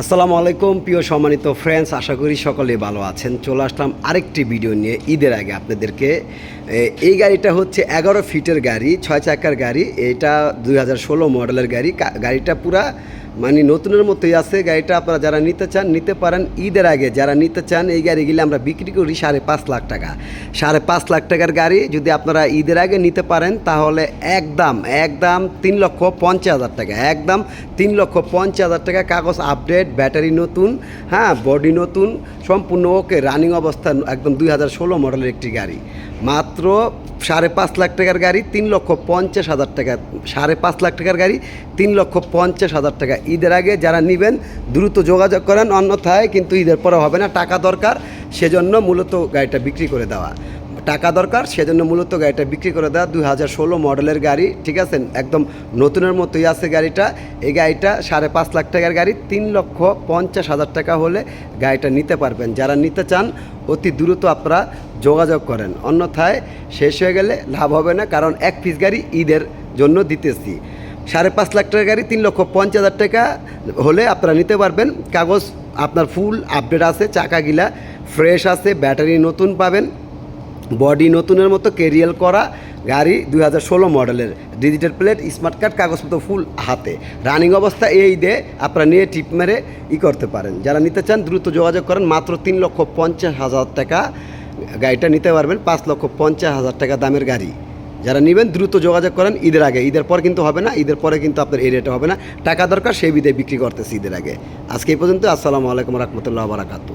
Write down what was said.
আসসালামু আলাইকুম, প্রিয় সম্মানিত ফ্রেন্ডস আশা করি সকলে ভালো আছেন। চলে আসলাম আরেকটি ভিডিও নিয়ে ঈদের আগে আপনাদেরকে। এই গাড়িটা হচ্ছে এগারো ফিটের গাড়ি, ছয় চাকার গাড়ি। এটা দুই হাজার ষোলো মডেলের গাড়ি। গাড়িটা পুরা মানে নতুনের মতোই আছে, গাড়িটা আপনারা যারা নিতে চান, নিতে পারেন ঈদের আগে। যারা নিতে চান, এই গাড়িগুলি আমরা বিক্রি করি সাড়ে পাঁচ লাখ টাকা। সাড়ে পাঁচ লাখ টাকার গাড়ি যদি আপনারা ঈদের আগে নিতে পারেন, তাহলে একদম একদম তিন লক্ষ পঞ্চাশ হাজার টাকা। একদম তিন লক্ষ পঞ্চাশ হাজার টাকা, কাগজ আপডেট, ব্যাটারি নতুন হ্যাঁ বডি নতুন, সম্পূর্ণ ওকে, রানিং অবস্থা একদম দুই হাজার ষোলো মডেলের একটি গাড়ি। মাত্র সাড়ে পাঁচ লাখ টাকার গাড়ি, তিন লক্ষ পঞ্চাশ হাজার টাকা, সাড়ে পাঁচ লাখ টাকার গাড়ি, তিন লক্ষ পঞ্চাশ হাজার টাকা। ঈদের আগে যারা নেবেন, দ্রুত যোগাযোগ করেন, অন্যথায় কিন্তু ঈদের পরে হবে না টাকা দরকার। সেজন্য মূলত গাড়িটা বিক্রি করে দেওয়া। টাকা দরকার, সেজন্য মূলত গাড়িটা বিক্রি করে দেওয়া দুই হাজার ষোলো মডেলের গাড়ি, ঠিক আছে? একদম নতুনের মতোই আছে গাড়িটা। এই গাড়িটা সাড়ে পাঁচ লাখ টাকার গাড়ি, তিন লক্ষ পঞ্চাশ হাজার টাকা হলে গাড়িটা নিতে পারবেন। যারা নিতে চান, অতি দ্রুত আপনারা যোগাযোগ করেন। অন্যথায় শেষ হয়ে গেলে লাভ হবে না, কারণ এক পিস গাড়ি ঈদের জন্য দিতেছি। সাড়ে পাঁচ লাখ টাকার গাড়ি, তিন লক্ষ পঞ্চাশ হাজার টাকা হলে আপনারা নিতে পারবেন। কাগজ আপনার ফুল আপডেট আছে, চাকাগুলা ফ্রেশ আছে, ব্যাটারি নতুন পাবেন। বডি নতুনের মতো কেরিয়াল করা গাড়ি দুই হাজার ষোলো মডেলের। ডিজিটাল প্লেট, স্মার্ট কার্ড, কাগজপত্র ফুল হাতে। রানিং অবস্থা এই দে আপনারা নিয়ে টিপ মেরে ই করতে পারেন। যারা নিতে চান দ্রুত যোগাযোগ করেন, মাত্র তিন লক্ষ পঞ্চাশ হাজার টাকা গাড়িটা নিতে পারবেন, পাঁচ লক্ষ পঞ্চাশ হাজার টাকা দামের গাড়ি। যারা নেবেন, দ্রুত যোগাযোগ করেন, ঈদের আগে। ঈদের পর কিন্তু হবে না, ঈদের পরে কিন্তু আপনার এই রেটে হবে না। টাকা দরকার, সেই বিদে বিক্রি করতেছে ঈদের আগে। আজকে এই পর্যন্ত, আসসালামু আলাইকুম রহমতুল্লাহ বারাকাতু